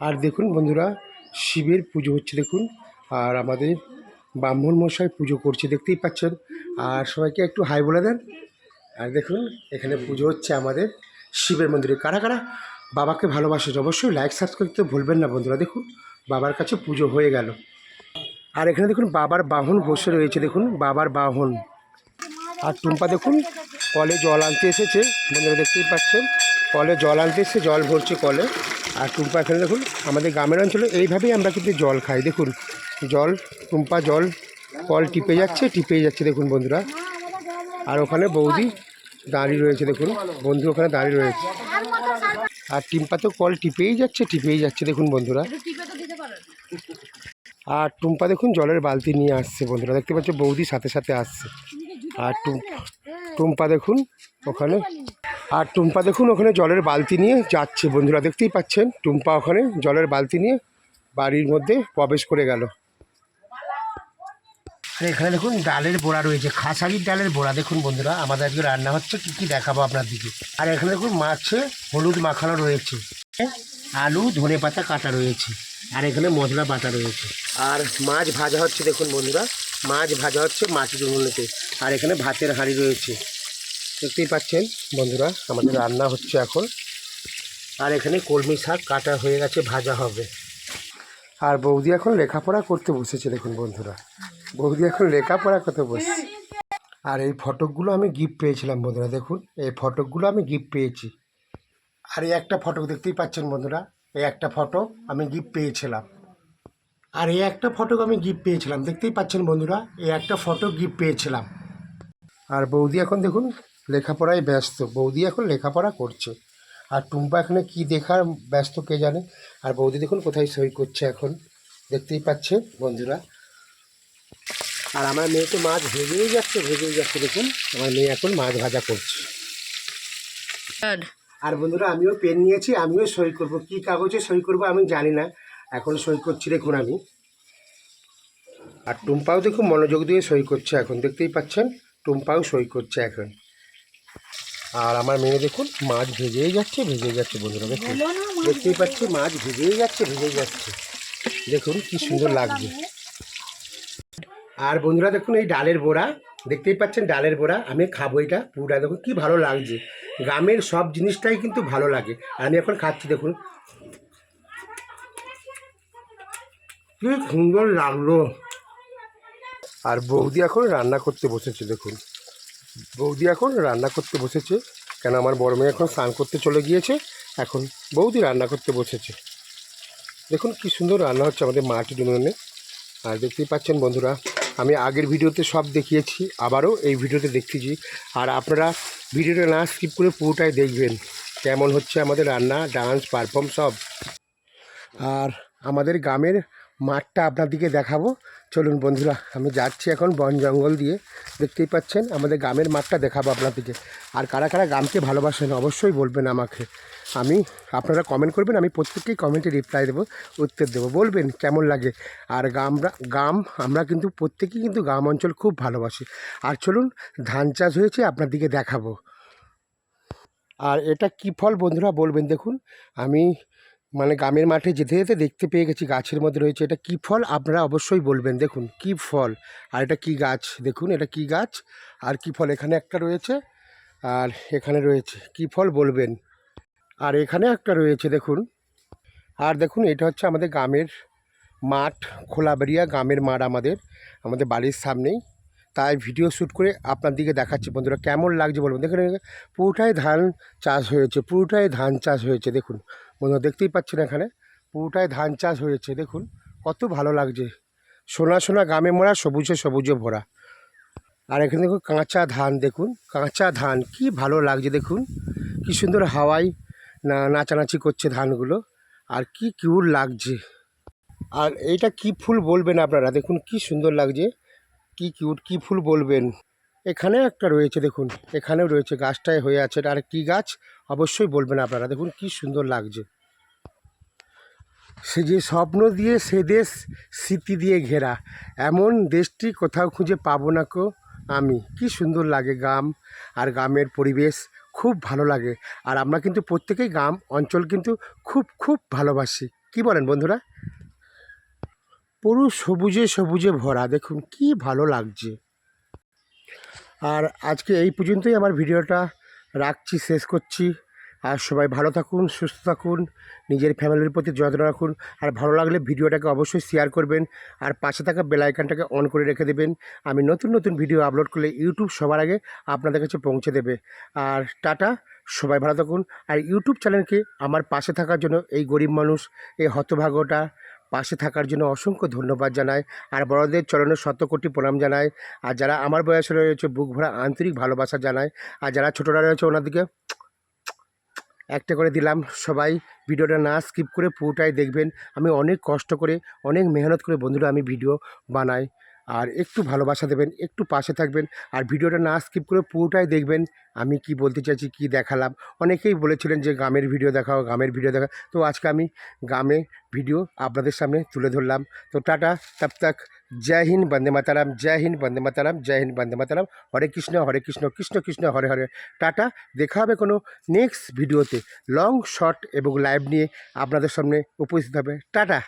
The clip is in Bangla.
আর দেখুন বন্ধুরা, শিবের পুজো হচ্ছে দেখুন, আর আমাদের ব্রাহ্মণ মশাই পুজো করছে, দেখতেই পাচ্ছেন। আর সবাইকে একটু হাই বলে দেন। আর দেখুন, এখানে পুজো হচ্ছে আমাদের শিবের মন্দিরে। কারা কারা বাবাকে ভালোবাসে অবশ্যই লাইক সাবস্ক্রাইব করতে ভুলবেন না বন্ধুরা। দেখুন, বাবার কাছে পুজো হয়ে গেল। আর এখানে দেখুন, বাবার বাহন বসে রয়েছে। দেখুন, বাবার বাহন। আর টুম্পা দেখুন, কলে জল আনতে এসেছে। বন্ধুরা, দেখতেই পাচ্ছেন, কলে জল আনতে এসে জল ভরছে কলে। আর টুম্পা এখানে দেখুন, আমাদের গ্রামের অঞ্চলে এইভাবেই আমরা কিন্তু জল খাই। দেখুন, জল, টুম্পা জল, কল টিপে যাচ্ছে টিপে যাচ্ছে দেখুন বন্ধুরা। আর ওখানে বৌদি দাঁড়িয়ে রয়েছে দেখুন, বন্ধু ওখানে দাঁড়িয়ে রয়েছে। আর টিম্পা তো কল টিপেই যাচ্ছে টিপেই যাচ্ছে দেখুন বন্ধুরা। আর টুম্পা দেখুন জলের বালতি নিয়ে আসছে বন্ধুরা, দেখতে পাচ্ছ বৌদি সাথে সাথে আসছে। আর টুম্পা টুম্পা দেখুন ওখানে। আর টুম্পা দেখুন ওখানে জলের বালতি নিয়ে যাচ্ছে। বন্ধুরা দেখতেই পাচ্ছেন, টুম্পা ওখানে জলের বালতি নিয়ে বাড়ির মধ্যে প্রবেশ করে গেল। আর এখানে দেখুন ডালের বোড়া রয়েছে, খাসারির ডালের বোড়া। দেখুন বন্ধুরা, আমাদের আজকে রান্না হচ্ছে, কী কী দেখাবো আপনার দিকে। আর এখানে দেখুন মাছে হলুদ মাখানো রয়েছে, আলু, ধনে পাতা কাটা রয়েছে, আর এখানে মশলা বাটা রয়েছে। আর মাছ ভাজা হচ্ছে, দেখুন বন্ধুরা, মাছ ভাজা হচ্ছে মাছের উনুনেতে আর এখানে ভাতের হাঁড়ি রয়েছে। দেখতেই পাচ্ছেন বন্ধুরা, আমাদের রান্না হচ্ছে এখন। আর এখানে কলমি শাক কাটা হয়ে গেছে, ভাজা হবে। আর বৌদি এখন লেখাপড়া করতে বসেছে, দেখুন বন্ধুরা। বৌদি এখন লেখাপড়া করতে বসছে আর এই ফটকগুলো আমি গিফট পেয়েছিলাম বন্ধুরা, দেখুন। এই ফটোগুলো আমি গিফট পেয়েছি। আর এই একটা ফটক দেখতেই পাচ্ছেন বন্ধুরা, এই একটা ফটো আমি গিফট পেয়েছিলাম। আর এই একটা ফটো আমি গিফট পেয়েছিলাম, দেখতেই পাচ্ছেন বন্ধুরা, এই একটা ফটো গিফট পেয়েছিলাম। আর বৌদি এখন দেখুন লেখাপড়ায় ব্যস্ত। বৌদি এখন লেখাপড়া করছে। আর টুম্পা এখানে কি দেখার ব্যস্ত কে জানে? আর বৌদি দেখুন কোথায় সই করছে এখন। দেখতেই পাচ্ছে বন্ধুরা। আর আমার মেয়ে তো মাছ ভেজেই যাচ্ছে ভেজেই যাচ্ছে। দেখুন আমার মেয়ে এখন মাছ ভাজা করছে। আর বন্ধুরা আমিও পেন নিয়েছি আমিও সই করব। কি কাগজে সই করব আমি জানি না। এখন সই করছি দেখুন আমি। আর টুম্পাও দেখুন মনোযোগ দিয়ে সই করছে এখন। দেখতেই পাচ্ছেন? টুম্পাও সই করছে এখন। আর আমার মেয়ে দেখুন মাছ ভেজেই যাচ্ছে ভেজে যাচ্ছে বন্ধুরা দেখুন দেখতেই পাচ্ছি মাছ ভেজেই যাচ্ছে ভেজে যাচ্ছে। দেখুন কি সুন্দর লাগছে। আর বন্ধুরা দেখুন এই ডালের বড়া দেখতেই পাচ্ছেন ডালের বড়া আমি খাব এটা পুরা দেখুন কি ভালো লাগছে। গ্রামের সব জিনিসটাই কিন্তু ভালো লাগে। আর আমি এখন খাচ্ছি দেখুন। কি সুন্দর লাগল। আর বৌদি এখন রান্না করতে বসেছে দেখুন। বৌদি এখন রান্না করতে বসেছে কেন আমার বড় মেয়ে এখন স্নান করতে চলে গিয়েছে এখন বৌদি রান্না করতে বসেছে। দেখুন কি সুন্দর রান্না হচ্ছে আমাদের মাটির উনুনে আর দেখতেই পাচ্ছেন বন্ধুরা আমি আগের ভিডিওতে সব দেখিয়েছি আবারও এই ভিডিওতে দেখতেছি। আর আপনারা ভিডিওটা না স্কিপ করে পুরোটাই দেখবেন কেমন হচ্ছে আমাদের রান্না ডান্স পারফর্ম সব। আর আমাদের গ্রামের মাঠটা আপনাদেরকে দেখাবো। চলুন বন্ধুরা, আমি যাচ্ছি এখন বন জঙ্গল দিয়ে। দেখতেই পাচ্ছেন, আমাদের গ্রামের মাঠটা দেখাবো আপনাদেরকে। আর কারা কারা গ্রামকে ভালোবাসেন অবশ্যই বলবেন আমাকে। আমি, আপনারা কমেন্ট করবেন, আমি প্রত্যেককেই কমেন্টে রিপ্লাই দেবো, উত্তর দেবো। বলবেন কেমন লাগে? আর গ্রামরা, গ্রাম, আমরা কিন্তু প্রত্যেকেই কিন্তু গ্রাম অঞ্চল খুব ভালোবাসি। আর চলুন, ধান চাষ হয়েছে, আপনাদেরকে দেখাবো। আর এটা কি ফল বন্ধুরা, বলবেন দেখুন। আমি মানে গ্রামের মাঠে যেতে যেতে দেখতে পেয়ে গেছি গাছের মধ্যে রয়েছে। এটা কি ফল? আপনারা অবশ্যই বলবেন। দেখুন, কি ফল? আর এটা কি গাছ? দেখুন, এটা কি গাছ? আর কি ফল? এখানে একটা রয়েছে। আর এখানে রয়েছে। কি ফল বলবেন? আর এখানে একটা রয়েছে, দেখুন। আর দেখুন, এটা হচ্ছে আমাদের গ্রামের মাঠ খোলাবেরিয়া গ্রামের মাঠ আমাদের আমাদের বাড়ির সামনেই। তাই ভিডিও শ্যুট করে আপনার দিকে দেখাচ্ছি বন্ধুরা, কেমন লাগছে বলবেন দেখুন, পুরোটাই ধান চাষ হয়েছে, পুরোটাই ধান চাষ হয়েছে, দেখুন। বন্ধুরা, দেখতেই পাচ্ছেন এখানে পুরোটাই ধান চাষ হয়েছে, দেখুন কত ভালো লাগছে। সোনা সোনা গ্রামে মোড়া সবুজে সবুজে ভরা। আর এখানে দেখুন কাঁচা ধান, দেখুন কাঁচা ধান, কি ভালো লাগছে, দেখুন। কি সুন্দর হাওয়ায় না, নাচানাচি করছে ধানগুলো, আর কি কিউর লাগছে। আর এইটা কি ফুল বলবেন আপনারা? দেখুন কি সুন্দর লাগছে, কি কিউট, কি ফুল বলবেন। এখানে একটা রয়েছে, দেখুন, এখানেও রয়েছে, গাছটায় হয়ে আছে। আর কি গাছ? অবশ্যই বলবেন আপনারা, দেখুন কি সুন্দর লাগছে। সে যে স্বপ্ন দিয়ে সে দেশ স্মৃতি দিয়ে ঘেরা। এমন দেশটি কোথাও খুঁজে পাবো না কো আমি। কি সুন্দর লাগে গ্রাম আর গ্রামের পরিবেশ, খুব ভালো লাগে। আর আমরা কিন্তু প্রত্যেকেই গ্রাম অঞ্চল কিন্তু খুব খুব ভালোবাসি। কি বলেন বন্ধুরা? পুরো সবুজে সবুজে ভরা। দেখুন কি ভালো লাগছে। আর আজকে এই পর্যন্তই। আমার ভিডিওটা রাখছি, শেষ করছি। আর সবাই ভালো থাকুন, সুস্থ থাকুন, নিজের ফ্যামিলির প্রতি যত্ন রাখুন। আর ভালো লাগলে ভিডিওটাকে অবশ্যই শেয়ার করবেন আর পাশে থাকা বেল আইকনটাকে অন করে রেখে দেবেন। আমি নতুন নতুন ভিডিও আপলোড করলে ইউটিউব সবার আগে আপনাদের কাছে পৌঁছে দেবে। আর টাটা, সবাই ভালো থাকুন। আর ইউটিউব চ্যানেলকে আমার পাশে থাকার জন্য এই গরিব মানুষ, এই হতভাগ্যটা পাশে থাকার জন্য অসংখ্য ধন্যবাদ জানাই আর বড়দের চরণে শত কোটি প্রণাম জানাই আর যারা আমার বয়সে রয়েছে, বুক ভরা আন্তরিক ভালোবাসা জানায়। আর যারা ছোটরা রয়েছে, ওনাদেরকে একটা করে দিলাম সবাই। ভিডিওটা না স্কিপ করে পুরোটাই দেখবেন। আমি অনেক কষ্ট করে, অনেক মেহনত করে বন্ধুরা আমি ভিডিও বানাই। আর একটু ভালোবাসা দেবেন, একটু পাশে থাকবেন আর ভিডিওটা না স্কিপ করে পুরোটাই দেখবেন আমি কি বলতে চাইছি, কি দেখালাম। অনেকেই বলেছিলেন যে গ্রামের ভিডিও দেখাও গ্রামের ভিডিও দেখা তো আজকে আমি গ্রামে ভিডিও আপনাদের সামনে তুলে ধরলাম। তো টাটা, তব তক, জয় হিন্দ, বন্দে মাতারাম, জয় হিন্দ, বন্দে মাতারাম, জয় হিন্দ, বন্দে মাতারাম, হরে কৃষ্ণ হরে কৃষ্ণ কৃষ্ণ কৃষ্ণ, হরে হরে। টাটা, দেখা হবে কোনো নেক্সট ভিডিওতে লং শর্ট এবং লাইভ নিয়ে আপনাদের সামনে উপস্থিত হবে। টাটা।